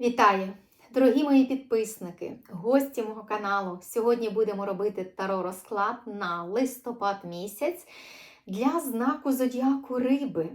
Вітаю! Дорогі мої підписники, гості мого каналу. Сьогодні будемо робити таро розклад на листопад місяць для знаку зодіаку риби.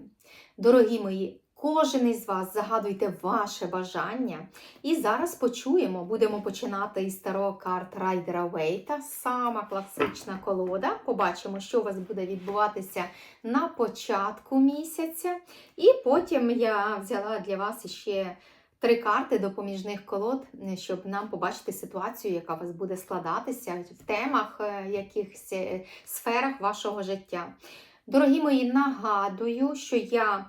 Дорогі мої, кожен із вас загадуйте ваше бажання. І зараз почуємо, будемо починати із таро карт Райдера Вейта, сама класична колода. Побачимо, що у вас буде відбуватися на початку місяця. І потім я взяла для вас іще три карти допоміжних колод, е, щоб нам побачити ситуацію, яка у вас буде складатися в темах, е, якихось е, сферах вашого життя. Дорогі мої, нагадую, що я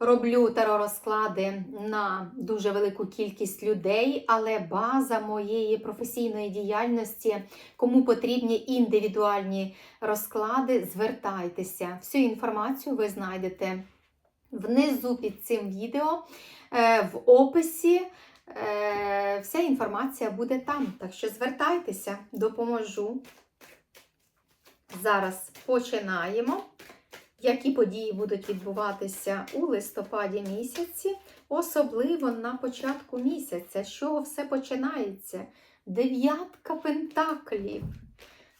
роблю таро-розклади на дуже велику кількість людей, але база моєї професійної діяльності, кому потрібні індивідуальні розклади, звертайтеся. Всю інформацію ви знайдете внизу під цим відео. Е, в описі е, вся інформація буде там. Так що звертайтеся, допоможу. Зараз починаємо. Які події будуть відбуватися у листопаді місяці, особливо на початку місяця, з чого все починається? Дев'ятка пентаклів.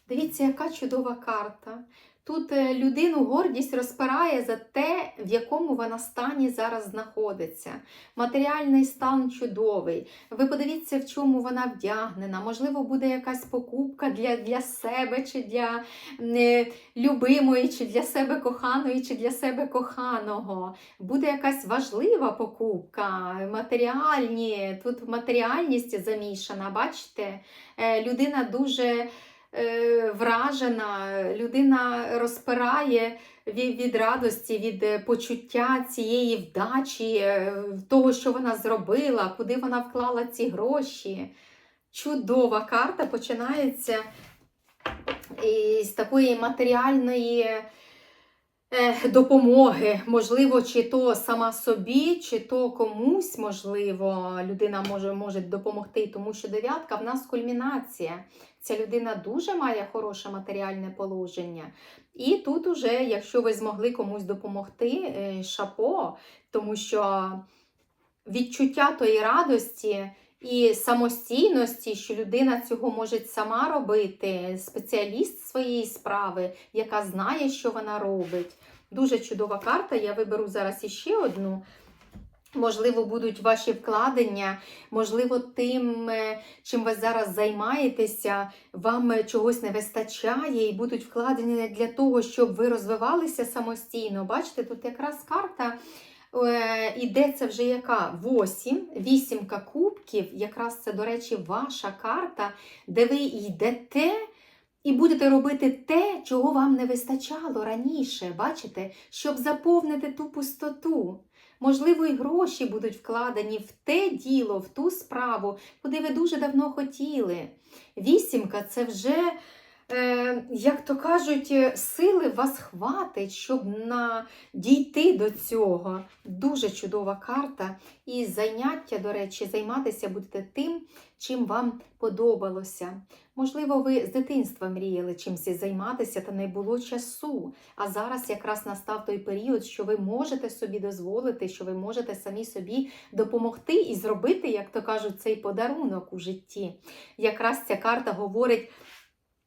Дивіться, яка чудова карта. Тут е, людину гордість розпирає за те, в якому вона стані зараз знаходиться. Матеріальний стан чудовий. Ви подивіться, в чому вона вдягнена. Можливо, буде якась покупка для для себе, чи для е, любимої, чи для себе коханої, чи для себе коханого. Буде якась важлива покупка, матеріальні. Тут матеріальність замішана. Бачите, е, людина дуже. Е, вражена, людина розпирає від, радості, від е, почуття цієї вдачі, е, того, що вона зробила, куди вона вклала ці гроші. Чудова карта починається із такої матеріальної. Допомоги, можливо, чи то сама собі, чи то комусь, можливо, людина може може допомогти, тому що дев'ятка в нас кульмінація. Ця людина дуже має хороше матеріальне положення. І тут, уже, якщо ви змогли комусь допомогти, шапо, тому що відчуття тої радості. І самостійності, що людина цього може сама робити, спеціаліст своєї справи, яка знає, що вона робить. Дуже чудова карта. Я виберу зараз іще одну. Можливо, будуть ваші вкладення, можливо, тим, е, чим ви зараз займаєтеся, вам чогось не вистачає, і будуть вкладені для того, щоб ви розвивалися самостійно. Бачите, тут якраз карта е, іде це вже яка? 8, вісімка кубків, якраз це, до речі, ваша карта, де ви йдете. І будете робити те, чого вам не вистачало раніше, бачите, щоб заповнити ту пустоту. Можливо, і гроші будуть вкладені в те діло, в ту справу, куди ви дуже давно хотіли. Вісімка це вже, як то кажуть, сили вас хватить, щоб на... дійти до цього. Дуже чудова карта. І заняття, до речі, займатися будете тим, чим вам подобалося. Можливо, ви з дитинства мріяли чимось займатися, та не було часу. А зараз якраз настав той період, що ви можете собі дозволити, що ви можете самі собі допомогти і зробити, як то кажуть, цей подарунок у житті. Якраз ця карта говорить.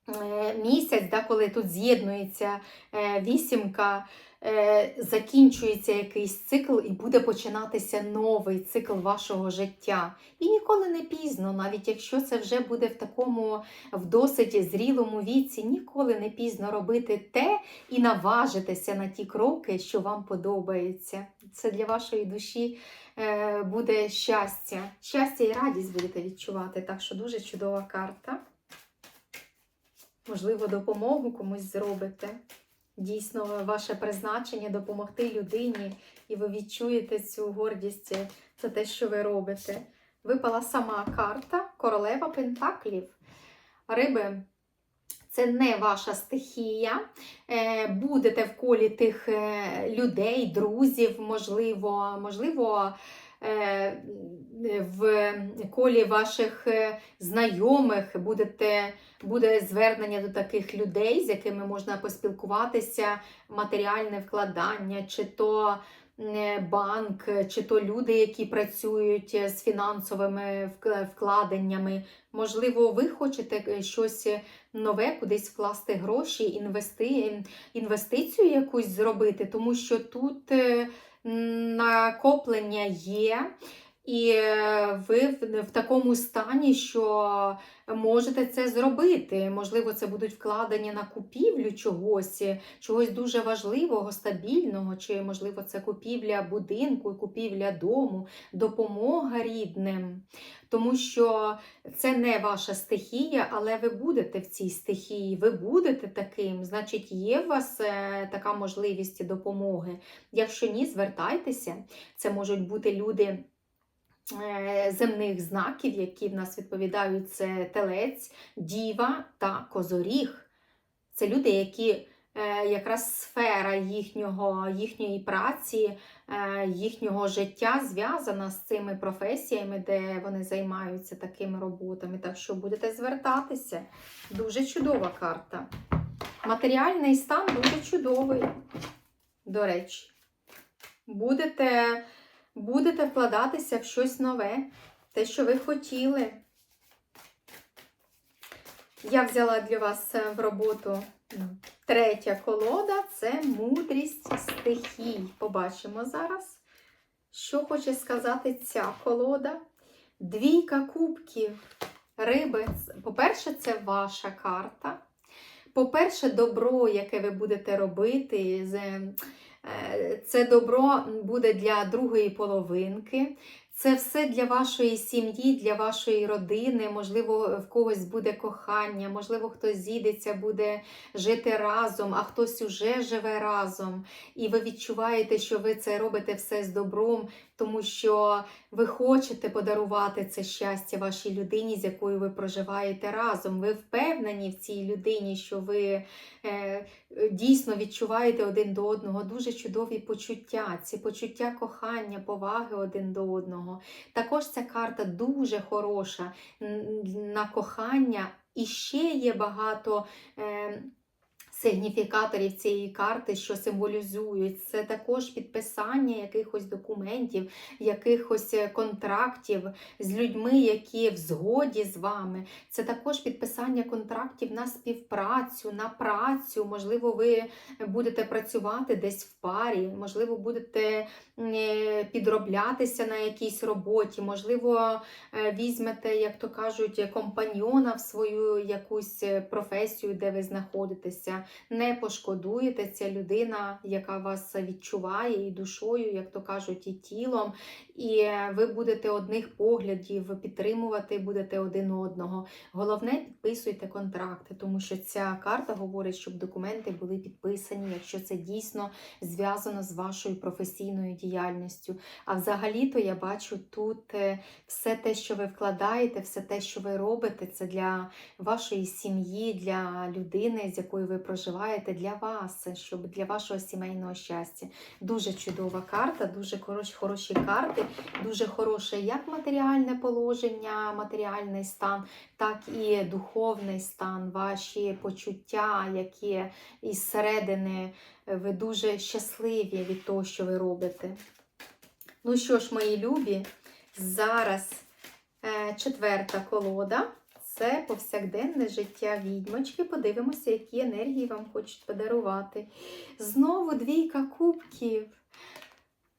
Е, місяць, да, коли тут з'єднується е, вісімка, е, закінчується якийсь цикл і буде починатися новий цикл вашого життя. І ніколи не пізно, навіть якщо це вже буде в такому в досить зрілому віці, ніколи не пізно робити те і наважитися на ті кроки, що вам подобається. Це для вашої душі буде щастя. Щастя і радість будете відчувати. Так що дуже чудова карта. Можливо, допомогу комусь зробите. Дійсно, ваше призначення допомогти людині, і ви відчуєте цю гордість за те, що ви робите. Випала сама карта Королева Пентаклів. Риби, це не ваша стихія. Е, будете в колі тих е, людей, друзів, можливо, можливо. Е, в колі ваших е, знайомих будете, буде звернення до таких людей, з якими можна поспілкуватися, матеріальне вкладання, чи то е, банк, чи то люди, які працюють з фінансовими вкладеннями. Можливо, ви хочете щось нове, кудись вкласти гроші, інвести... інвестицію якусь зробити, тому що тут накоплення є. І е, ви в, такому стані, що можете це зробити. Можливо, це будуть вкладення на купівлю чогось, чогось дуже важливого, стабільного, чи, можливо, це купівля будинку, купівля дому, допомога рідним. Тому що це не ваша стихія, але ви будете в цій стихії, ви будете таким, значить, є у вас е, така можливість допомоги. Якщо ні, звертайтеся. Це можуть бути люди е, земних знаків, які в нас відповідають: це телець, діва та козоріг. Це люди, які е, якраз сфера їхнього, їхньої праці, е, їхнього життя зв'язана з цими професіями, де вони займаються такими роботами. Так що будете звертатися. Дуже чудова карта. Матеріальний стан дуже чудовий, до речі. Будете, будете вкладатися в щось нове, те, що ви хотіли. Я взяла для вас е, в роботу третя колода це мудрість стихій. Побачимо зараз, що хоче сказати ця колода. Двійка кубків. Риби. По-перше, це ваша карта. По-перше, добро, яке ви будете робити, це добро буде для другої половинки. Це все для вашої сім'ї, для вашої родини. Можливо, в когось буде кохання, можливо, хтось зійдеться, буде жити разом, а хтось уже живе разом. І ви відчуваєте, що ви це робите все з добром, тому що ви хочете подарувати це щастя вашій людині, з якою ви проживаєте разом. Ви впевнені в цій людині, що ви е, дійсно відчуваєте один до одного дуже чудові почуття, ці почуття кохання, поваги один до одного. Також ця карта дуже хороша на кохання, і ще є багато. Е, Сигніфікаторів цієї карти, що символізують, це також підписання якихось документів, якихось е, контрактів з людьми, які в згоді з вами. Це також підписання контрактів на співпрацю, на працю. Можливо, ви будете працювати десь в парі, можливо, будете е, підроблятися на якійсь роботі, можливо, е, візьмете, як то кажуть, компаньйона в свою якусь професію, де ви знаходитеся. Не пошкодуєте ця людина, яка вас відчуває і душою, як то кажуть, і тілом. І ви будете одних поглядів підтримувати, будете один одного. Головне, підписуйте контракти, тому що ця карта говорить, щоб документи були підписані, якщо це дійсно зв'язано з вашою професійною діяльністю. А взагалі-то я бачу тут е, все те, що ви вкладаєте, все те, що ви робите, це для вашої сім'ї, для людини, з якою ви проживаєте, для вас, щоб для вашого сімейного щастя. Дуже чудова карта, дуже хороші карти, дуже хороше як матеріальне положення, матеріальний стан, так і духовний стан, ваші почуття, які із середини е, ви дуже щасливі від того, що ви робите. Ну що ж, мої любі, зараз е, четверта колода. Це повсякденне життя відьмочки. Подивимося, які енергії вам хочуть подарувати. Знову двійка кубків.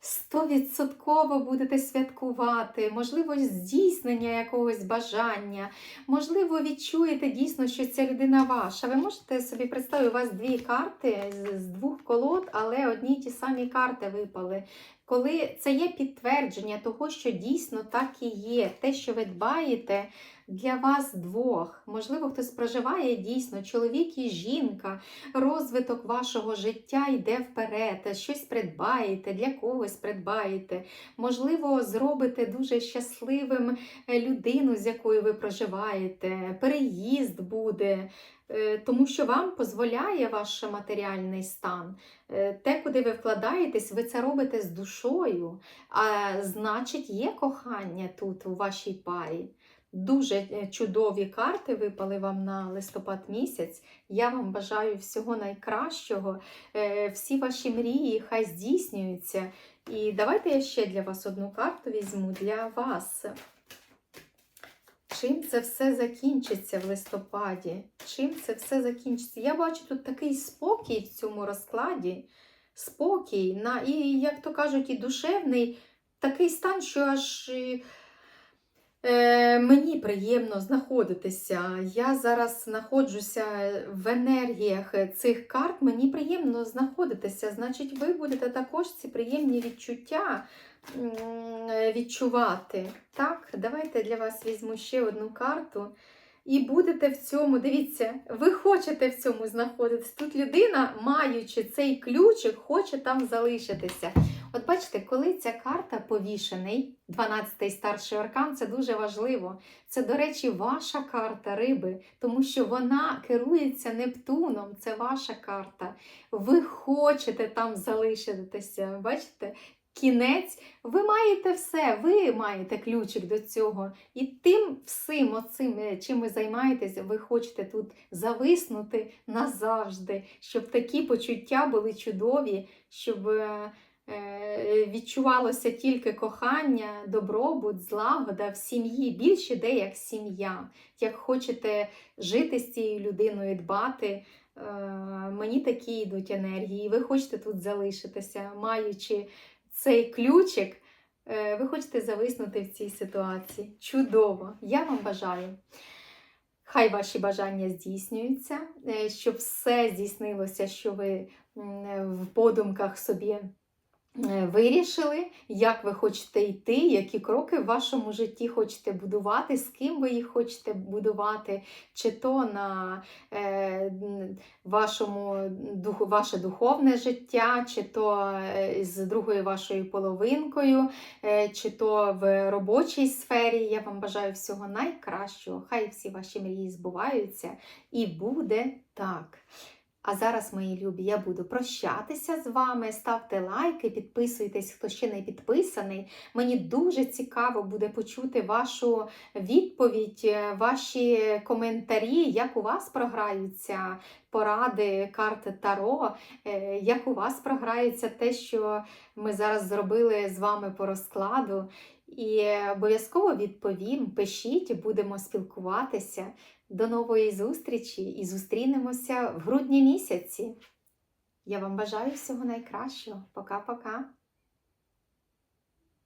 Стовідсотково будете святкувати, можливо, здійснення якогось бажання, можливо, відчуєте дійсно, що ця людина ваша. Ви можете собі представити, у вас дві карти з- двох колод, але одні й ті самі карти випали. Коли це є підтвердження того, що дійсно так і є, те, що ви дбаєте для вас двох. Можливо, хтось проживає дійсно, чоловік і жінка, розвиток вашого життя йде вперед, щось придбаєте, для когось придбаєте. Можливо, зробите дуже щасливим е, людину, з якою ви проживаєте, переїзд буде. е, Тому що вам дозволяє ваш матеріальний стан. Е, Те, куди ви вкладаєтесь, ви це робите з душою. А значить, є кохання тут у вашій парі. Дуже е, чудові карти випали вам на листопад місяць. Я вам бажаю всього найкращого. Е, Всі ваші мрії хай здійснюються. І давайте я ще для вас одну карту візьму для вас. Чим це все закінчиться в листопаді? Чим це все закінчиться? Я бачу тут такий спокій в цьому розкладі. Спокій, на, і, як то кажуть, і душевний такий стан, що аж е, мені приємно знаходитися. Я зараз знаходжуся в енергіях цих карт, мені приємно знаходитися. Значить, ви будете також ці приємні відчуття відчувати. Так, давайте для вас візьму ще одну карту. І будете в цьому, дивіться, ви хочете в цьому знаходитись. Тут людина, маючи цей ключик, хоче там залишитися. От бачите, коли ця карта повішений, 12-й старший аркан, це дуже важливо. Це, до речі, ваша карта риби, тому що вона керується Нептуном, це ваша карта. Ви хочете там залишитися. Бачите? Кінець, ви маєте все, ви маєте ключик до цього. І тим всім, оцим, е, чим ви займаєтесь, ви хочете тут зависнути назавжди, щоб такі почуття були чудові, щоб е, відчувалося тільки кохання, добробут, злагода в сім'ї. Більше де як сім'я. Як хочете жити з цією людиною, дбати. е, Мені такі йдуть енергії, ви хочете тут залишитися, маючи цей ключик, е, ви хочете зависнути в цій ситуації. Чудово! Я вам бажаю. Хай ваші бажання здійснюються, е, щоб все здійснилося, що ви в подумках собі е, вирішили, як ви хочете йти, які кроки в вашому житті хочете будувати, з ким ви їх хочете будувати, чи то на е, вашому духу, ваше духовне життя, чи то е, з другою вашою половинкою, е, чи то в робочій сфері. Я вам бажаю всього найкращого. Хай всі ваші мрії збуваються і буде так. А зараз, мої любі, я буду прощатися з вами. Ставте лайки, підписуйтесь, хто ще не підписаний. Мені дуже цікаво буде почути вашу відповідь, е, ваші коментарі, як у вас програються поради карти Таро, е, як у вас програється те, що ми зараз зробили з вами по розкладу. І обов'язково відповім, пишіть, будемо спілкуватися. До нової зустрічі і зустрінемося в грудні місяці. Я вам бажаю всього найкращого. Пока-пока.